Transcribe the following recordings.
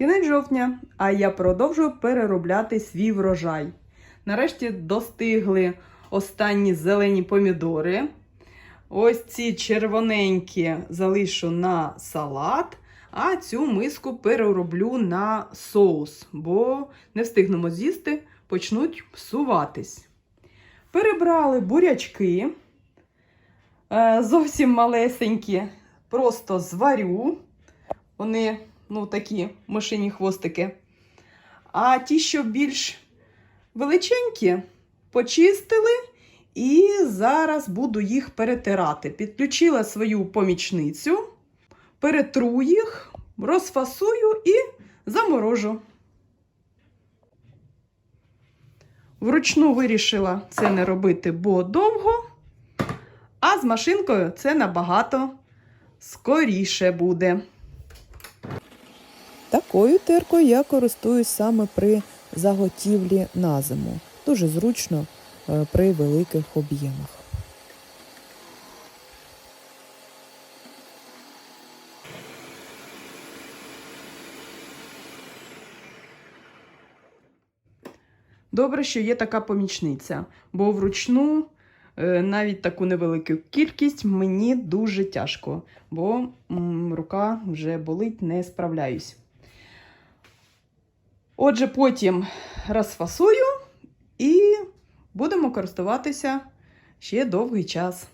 Кінець жовтня, а я продовжую переробляти свій врожай. Нарешті достигли останні зелені помідори. Ось ці червоненькі залишу на салат, а цю миску перероблю на соус, бо не встигнемо з'їсти, почнуть псуватись. Перебрали бурячки, е, зовсім малесенькі, просто зварю. Вони ну, такі мишині хвостики. А ті, що більш величенькі, почистили і зараз буду їх перетирати. Підключила свою помічницю, перетру їх, розфасую і заморожу. Вручну вирішила це не робити, бо довго, а з машинкою це набагато скоріше буде. Такою теркою я користуюсь саме при заготівлі на зиму. Дуже зручно е, при великих об'ємах. Добре, що є така помічниця, бо вручну е, навіть таку невелику кількість мені дуже тяжко, бо рука вже болить, не справляюсь. Отже, потім розфасую і будемо користуватися ще довгий час.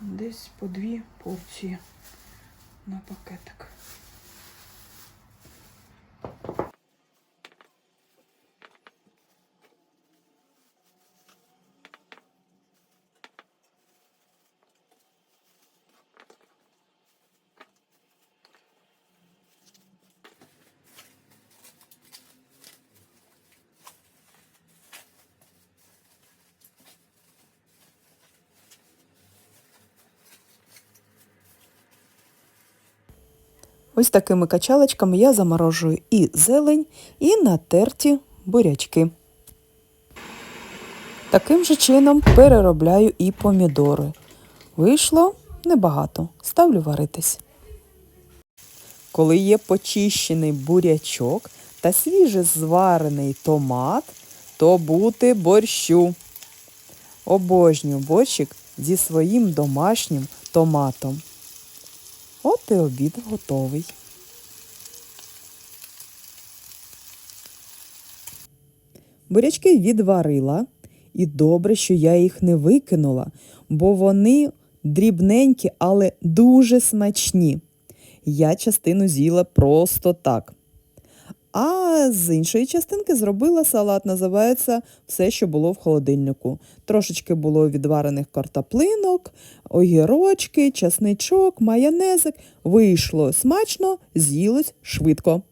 Десь по дві порції на пакетик. Ось такими качалочками я заморожую і зелень, і натерті бурячки. Таким же чином переробляю і помідори. Вийшло небагато. Ставлю варитись. Коли є почищений бурячок та свіже зварений томат, то бути борщу. Обожнюю борщик зі своїм домашнім томатом. От і обід готовий. Бурячки відварила, і добре, що я їх не викинула, бо вони дрібненькі, але дуже смачні. Я частину з'їла просто так. А з іншої частинки зробила салат, називається все, що було в холодильнику. Трошечки було відварених картоплинок, огірочки, часничок, майонезик. Вийшло смачно, з'їлось швидко.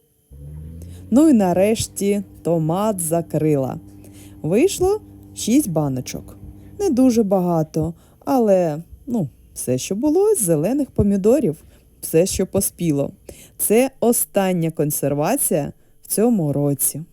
Ну і нарешті томат закрила. Вийшло 6 баночок. Не дуже багато, але ну, все, що було з зелених помідорів, все, що поспіло. Це остання консервація цьому році.